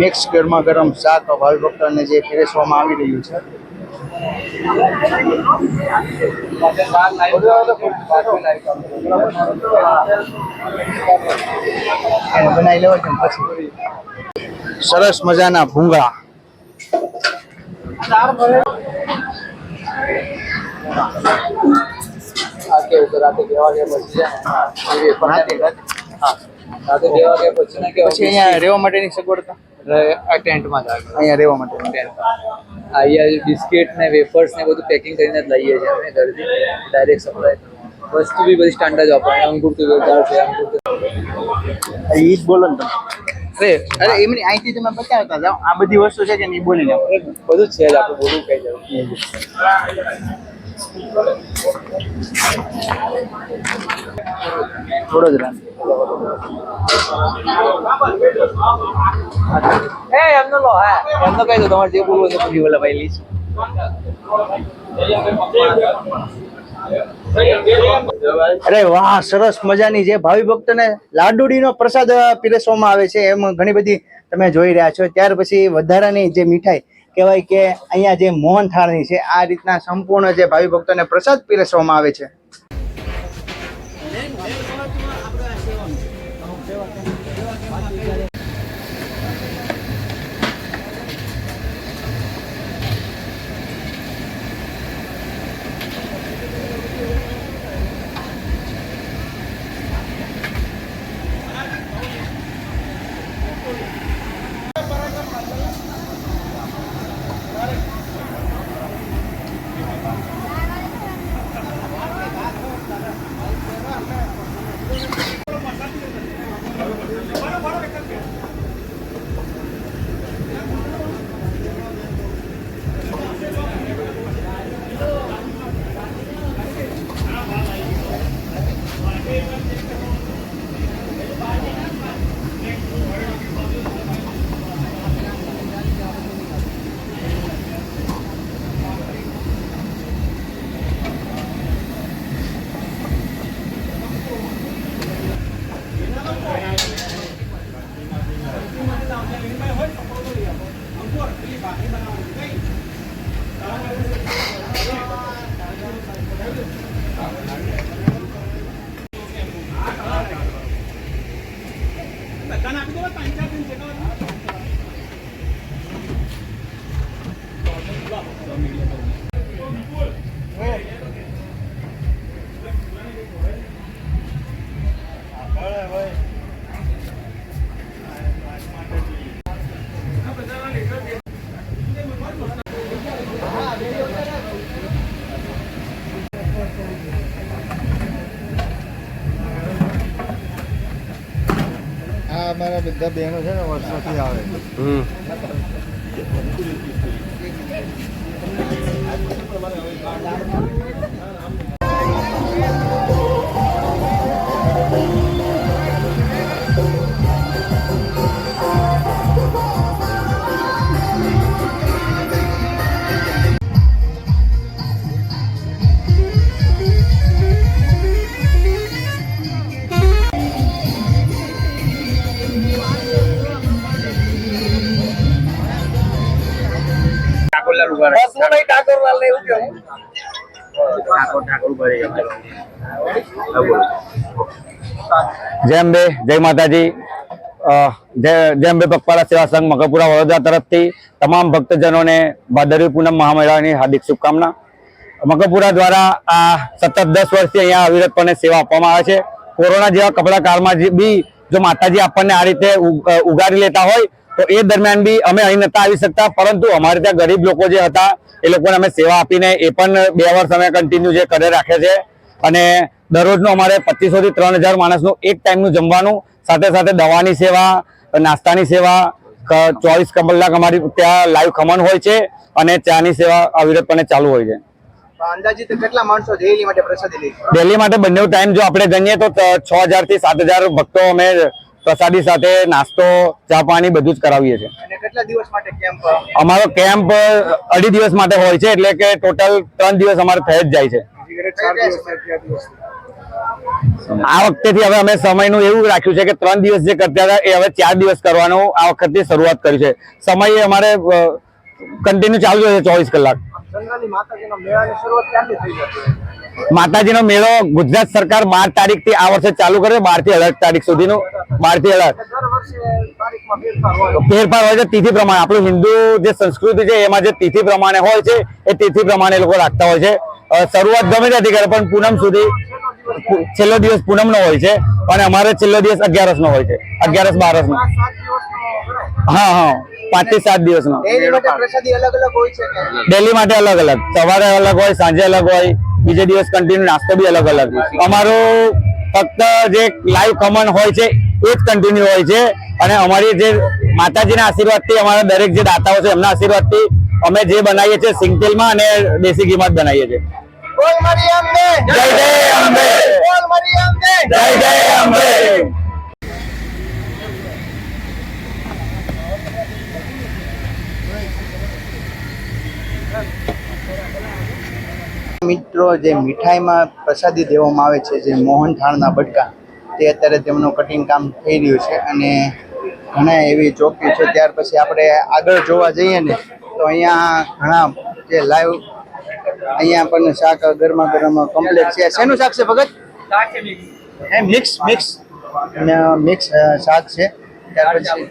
Mix ગરમા ગરમ શાક ભાવિ ભક્તોને જે પીરસવામાં આવી રહ્યું છે. બનાવી લેવા છે પછી. સરસ મજાના ભૂંગા કેવું ઉપર રાતે બે વાગે પછી જાય ને? રાતે બે વાગે પછી ને કે પછી અહીંયા રહેવા માટેની સગવડતા? આ ટેન્ટમાં જ આવે. અહીંયા રહેવા માટે. ટેન્ટમાં. અહીંયા બિસ્કિટ ને વેફર્સ ને બધું પેકિંગ કરીને જ લઈએ છીએ અમે ઘરથી. ડાયરેક્ટ સપ્લાય વસ્તુ બી બધી સ્ટાન્ડર્ડ વાપરાય અંગૂર તો દાળ છે અંગૂર તું એ જ બોલો ને તમે. અરે અરે એમની અહીંથી તમે બતાવતા જાઓ. આ બધી વસ્તુ છે કે નહીં બોલી નાખો? બધું જ છે જ આપણે બોલવું કઈ જવું તમારે જે બોલવું હોય પૂછી બોલે ભાઈ લીસ અરે વાહ, સરસ મજાની જે ભાવિ ભક્તોને લાડુડીનો પ્રસાદ પીરસવામાં આવે છે, એમ ઘણી બધી તમે જોઈ રહ્યા છો. ત્યાર પછી વધારાની જે મીઠાઈ કહેવાય કે અહીંયા જે મોહન થાળની છે, આ રીતના સંપૂર્ણ જે ભાવિ ભક્તોને પ્રસાદ પીરસવામાં આવે છે. અમારા બધા બહેનો છે ને વર્ષોથી આવે I'm going to put a lot of money on it. જય બે જય માતાજી. અ, જય જય બે પગપાળા સેવા સંઘ મકરપુરા વડોદરા તરફથી તમામ ભક્તજનોને ભાદરવી પૂનમ મહામેળાની હાર્દિક શુભકામના. મકરપુરા દ્વારા આ સતત દસ વર્ષથી અહીંયા અવિરતપણે સેવા આપવામાં આવે છે. કોરોના જેવા કપડા કાળમાં બી જો માતાજી આપણને આ રીતે ઉ- અ, ઉગારી લેતા હોય તો એ દરમિયાન બી અમે અહીં નતા આવી શકતા પરંતુ અમારે ત્યાં ગરીબ લોકો જે હતા એ લોકોને અમે સેવા આપીને એ પણ બે વર્ષ અમે કન્ટિન્યુ જે કરે રાખે છે. અને દરરોજનું અમારે પચીસો થી ત્રણ હજાર માણસનું એક ટાઈમનું જમવાનું સાથે સાથે દવાની સેવા નાસ્તાની સેવા ચોવીસ કલાક અમારી ત્યાં લાઈવ ખમણ હોય છે અને ચાની સેવા અવિરતપણે ચાલુ હોય છે. અંદાજિત કેટલા માણસો ડેલી માટે પ્રસાદી લે દિલ્હી માટે બંને ટાઈમ જો આપણે ગણીએ તો છ હજારથી સાત હજાર ભક્તો અમે પ્રસાદી સાથે નાસ્તો ચા પાણી બધું જ કરાવીએ છીએ. અને કેટલા દિવસ માટે કેમ્પ અમારો કેમ્પ અઢી દિવસ માટે હોય છે એટલે કે ટોટલ ત્રણ દિવસ અમારે થઈ જ જાય છે. આ વખતેથી હવે અમે સમયનું એવું રાખ્યું છે કે ત્રણ દિવસ જે કરતા હતા એ હવે ચાર દિવસ કરવાનું આ વખતે શરૂઆત કરી છે. સમય અમારે કન્ટિન્યુ ચાલુ છે ચોવીસ કલાક. માતાજીનો મેળો ગુજરાત સરકાર બાર તારીખથી આ વર્ષે ચાલુ કરે બારથી અઢાર તારીખ સુધીનું. બારથી અઢાર ફેરફાર હોય. છે તિથિ પ્રમાણે. આપણું હિન્દુ જે સંસ્કૃતિ છે એમાં જે તિથિ પ્રમાણે હોય છે એ તિથિ પ્રમાણે લોકો રાખતા હોય છે. શરૂઆત ગમે ત્યાંથી કરે પણ પૂનમ સુધી છેલ્લો દિવસ પૂનમ નો હોય છે અને અમારે છેલ્લો દિવસ અગિયારસ નો હોય છે. અગિયારસ બારસ નો હા હા. પાંચથી સાત દિવસ નો ડેલી માટે અલગ અલગ સવારે અલગ હોય સાંજે અલગ હોય બીજે દિવસ કન્ટિન્યુ નાસ્તો બી અલગ અલગ અમારો ફક્ત જે લાઈવ ખમણ હોય છે એ જ કન્ટિન્યુ હોય છે. અને અમારી જે માતાજીના આશીર્વાદથી અમારા દરેક જે દાતાઓ છે એમના આશીર્વાદથી અમે જે બનાવીએ છીએ સિંગતેલમાં અને દેશી ઘીમાં જ બનાવીએ છીએ. મિત્રો જે મીઠાઈમાં પ્રસાદી દેવામાં આવે છે જે મોહનથાળના બટકા. તે અત્યારે તેમનું કટિંગ કામ થઈ રહ્યું છે અને ઘણા એવી ચોકી છે. ત્યાર પછી આપણે આગળ જોવા જઈએ ને તો અહીંયા ઘણા જે લાઈવ અહીંયા પણ શાક ગરમા ગરમ કમ્પ્લેટ છે. શેનું શાક છે ભગત? એ મિક્સ મિક્સ મિક્સ શાક છે. ત્યાર પછી